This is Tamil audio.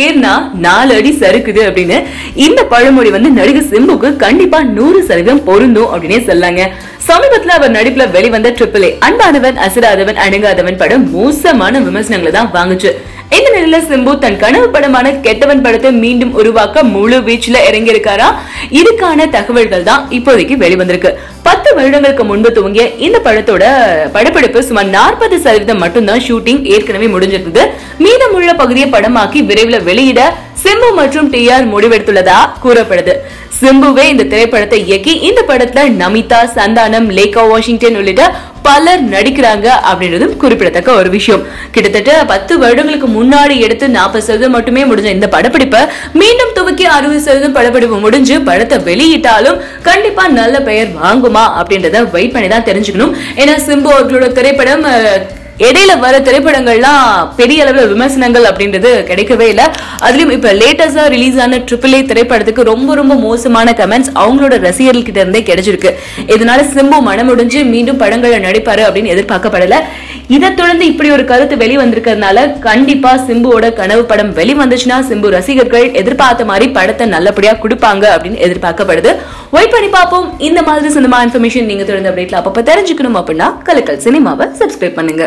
ஏறினா நாலு அடி சறுக்குது அப்படின்னு இந்த பழமொழி வந்து நடிகர் சிம்புக்கு கண்டிப்பா நூறு சதவீதம் பொருந்தும் அப்படின்னே சொல்லாங்க. சமீபத்துல அவர் நடிப்புல வெளிவந்த ட்ரிபிள் ஏ அன்பானவன் அசராதவன் அணுகாதவன் படம் மோசமான விமர்சனங்களை தான் வாங்குச்சு. இந்த நிலையில சிம்பு தன் கனவு படமான கெட்டவன் படத்தை மீண்டும் உருவாக்க முழு வீச்சுல இறங்கியிருக்காரா? இதுக்கான தகவல்கள் தான் இப்போதைக்கு வெளிவந்திருக்கு. பத்து வருடங்களுக்கு முன்பு துவங்கிய இந்த படத்தோட படப்பிடிப்பு சுமார் நாற்பது சதவீதம் மட்டும்தான் ஷூட்டிங் ஏற்கனவே முடிஞ்சிருந்தது. மீதமுள்ள பகுதியை படமாக்கி விரைவில் வெளியிட சிம்பு மற்றும் டி ஆர் முடிவெடுத்துள்ளதா கூறப்படுது. சிம்புவே இந்த திரைப்படத்தை இயக்கி இந்த படத்துல நமிதா சந்தானம் லேகா வாஷிங்டன் உள்ளிட்ட பலர் நடிக்கிறாங்க அப்படின்றதும் குறிப்பிடத்தக்க ஒரு விஷயம். கிட்டத்தட்ட பத்து வருடங்களுக்கு முன்னாடி எடுத்து நாற்பது சதவீதம் மட்டுமே முடிஞ்ச இந்த படப்பிடிப்பை மீண்டும் துவக்கி அறுபது சதவீதம் படப்பிடிப்பு முடிஞ்சு படத்தை வெளியிட்டாலும் கண்டிப்பா நல்ல பெயர் வாங்குமா அப்படின்றத வெயிட் பண்ணி தான் தெரிஞ்சுக்கணும். ஏன்னா சிம்பு அவர்களோட திரைப்படம் இடையில வர திரைப்படங்கள்லாம் பெரிய அளவில் விமர்சனங்கள் அப்படின்றது கிடைக்கவே இல்லை. அதுலயும் இப்ப லேட்டஸ்டா ரிலீஸ் ஆன ட்ரிபிள் ஏ திரைப்படத்துக்கு ரொம்ப ரொம்ப மோசமான கமெண்ட்ஸ் அவங்களோட ரசிகர்கள் கிட்ட இருந்தே கிடைச்சிருக்கு. இதனால சிம்பு மனமுடிஞ்சு மீண்டும் படங்களை நடிப்பாரு அப்படின்னு எதிர்பார்க்கப்படல. இதை தொடர்ந்து இப்படி ஒரு கருத்து வெளிவந்திருக்கிறதுனால கண்டிப்பா சிம்புவோட கனவு படம் வெளிவந்துச்சுன்னா சிம்பு ரசிகர்கள் எதிர்பார்த்த மாதிரி படத்தை நல்லபடியா கொடுப்பாங்க அப்படின்னு எதிர்பார்க்கப்படுது. வெயிட் பண்ணி பார்ப்போம். இந்த மாதிரி சினிமா இன்ஃபர்மேஷன் நீங்க தொடர்ந்து அப்டேட்ல அப்பப்ப தெரிஞ்சுக்கணும் அப்படின்னா கலக்கல் சினிமாவை சப்ஸ்கிரைப் பண்ணுங்க.